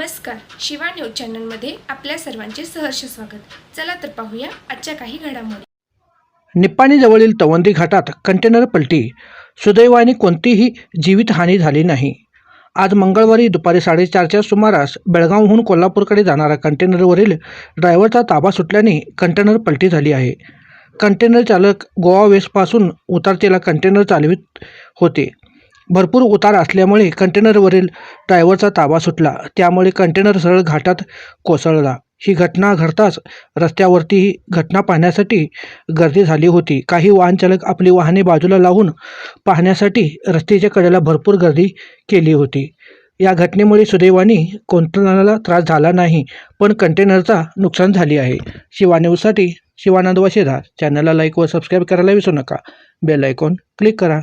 Shiva news चॅनलमध्ये आपल्या सर्वांचे सहर्ष स्वागत. चला तर पाहूया आजच्या काही घडामोडी. निप्पाणीजवळील तवंदी घाटात कंटेनर पलटी. सुदैवाने कोणतीही जीवितहानी झाली नाही. आज मंगळवारी दुपारी साडेचारच्या सुमारास बेळगावहून कोल्हापूरकडे जाणारा कंटेनरवरील ड्रायव्हरचा ताबा सुटल्याने कंटेनर पलटी झाली आहे. कंटेनर चालक गोवा वेस्टपासून उतारतेला कंटेनर चालवित होते. भरपूर उतार असल्यामुळे कंटेनरवरील ड्रायव्हरचा ताबा सुटला. त्यामुळे कंटेनर सरळ घाटात कोसळला. ही घटना घडताच रस्त्यावरती ही घटना पाहण्यासाठी गर्दी झाली होती. काही वाहनचालक आपली वाहने बाजूला लावून पाहण्यासाठी रस्त्याच्या कडेला भरपूर गर्दी केली होती. या घटनेमुळे सुदैवाने कोणत्याला त्रास झाला नाही पण कंटेनरचा नुकसान झाली आहे. शिवान्यूजसाठी शिवानंद वशेदार चॅनलला लाईक व सबस्क्राईब करायला विसरू नका. बेल आयकॉन क्लिक करा.